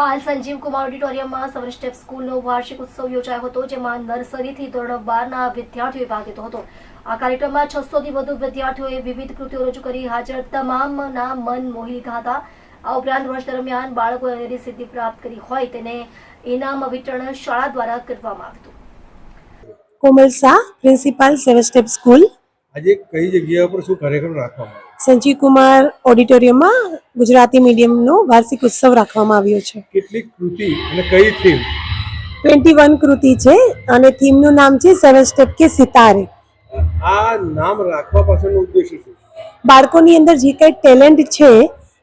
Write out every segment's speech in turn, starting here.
પાલ સંજીવ કુમાર ઓડિટોરિયમમાં સ્ટેપ સ્કૂલનો વાર્ષિક ઉત્સવ યોજાયો હતો જેમાં નર્સરીથી ધોરણ બારના વિદ્યાર્થીઓએ ભાગ લીધો હતો. આ કાર્યક્રમમાં છસોથી વધુ વિદ્યાર્થીઓએ વિવિધ કૃતિઓ રજૂ કરી હાજર. તમામના મન મોહી લીધા હતા. આ ઉપરાંત વર્ષ દરમિયાન બાળકોએ અનેરી સિદ્ધિ પ્રાપ્ત કરી હોય તેને ઇનામ વિતરણ શાળા દ્વારા કરવામાં આવ્યું હતું. Komal Shah principal seven step school. આજે કઈ જગ્યા પર શું કાર્યક્રમ રાખવામાં આવ્યો? સંજીવ કુમાર ઓડિટોરિયમમાં ગુજરાતી મીડિયમનો વાર્ષિક ઉત્સવ રાખવામાં આવ્યો છે. કેટલી કૃતિ અને કઈ થીમ? ટ્વેન્ટી વન કૃતિ છે અને થીમનું નામ છે સેવન સ્ટેપ કે સિતારે. આ નામ રાખવા પાછળનો ઉદ્દેશ શું? બાળકોની અંદર જે કંઈ ટેલેન્ટ છે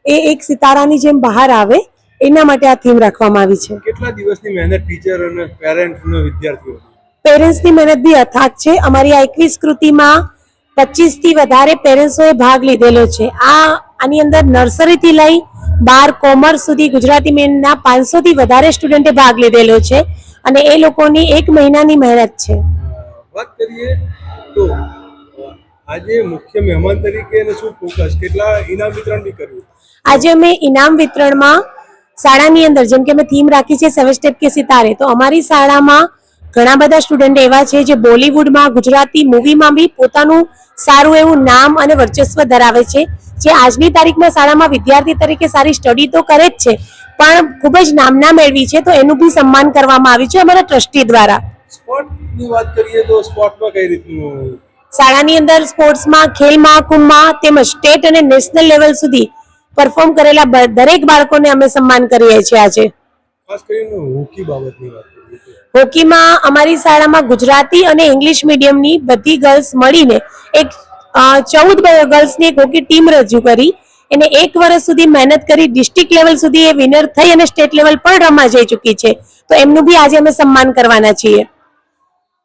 એ એક સિતારાની જેમ બહાર આવે એના માટે આ થીમ રાખવામાં આવી છે. કેટલા દિવસની મહેનત ટીચર અને પેરેન્ટ્સ અને વિદ્યાર્થીઓ પેરેન્ટ્સની મહેનત બી અથાગ છે. અમારી આ એકવીસ કૃતિમાં પચીસથી વધારે પેરેન્ટ્સોએ ભાગ લીધેલો છે. આ આની અંદર નર્સરીથી લઈ બાર કોમર્સ સુધી ગુજરાતી મેનના પાંચસો થી વધારે સ્ટુડન્ટે ભાગ લીધેલો છે અને એ લોકોની એક મહિનાની મહેનત છે. વાત કરીએ તો આજે મુખ્ય મહેમાન તરીકે અને શું ફોકસ કેટલા ઇનામ વિતરણ બી કર્યું? આજે અમે ઇનામ વિતરણમાં શાળાની અંદર જેમ કે અમે થીમ રાખી છે સેવન સ્ટેપ કે સિતારે તો અમારી શાળામાં ઘણા બધા સ્ટુડન્ટ એવા છે જે બોલિવૂડમાં ગુજરાતી મૂવીમાં બી પોતાનું સારું એવું નામ અને વર્ચસ્વ ધરાવે છે. જે આજની તારીખમાં શાળામાં વિદ્યાર્થી તરીકે સારી સ્ટડી તો કરે જ છે પણ ખૂબ જ નામના મેળવી છે તો એનું બી સન્માન કરવામાં આવ્યું છે અમારા ટ્રસ્ટી દ્વારા. સ્પોર્ટની વાત કરીએ તો સ્પોર્ટમાં કઈ રીતનું? શાળાની અંદર સ્પોર્ટ્સમાં ખેલ મહાકુંભમાં તેમજ સ્ટેટ અને નેશનલ લેવલ સુધી પરફોર્મ કરેલા દરેક બાળકોને અમે સન્માન કરીએ છીએ આજે. ખાસ કરીને હોકી બાબતની વાત કરીએ હોકીમાં અમારી શાળામાં ગુજરાતી અને ઇંગ્લિશ મીડિયમની બધી ગર્લ્સ મળીને એક ચૌદ ગર્લ્સની એક હોકી ટીમ રજૂ કરી. એને એક વર્ષ સુધી મહેનત કરી ડિસ્ટ્રિક્ટ લેવલ સુધી એ વિનર થઈ અને સ્ટેટ લેવલ પણ રમવા જઈ ચૂકી છે. તો એમનું બી આજે અમે સન્માન કરવાના છીએ.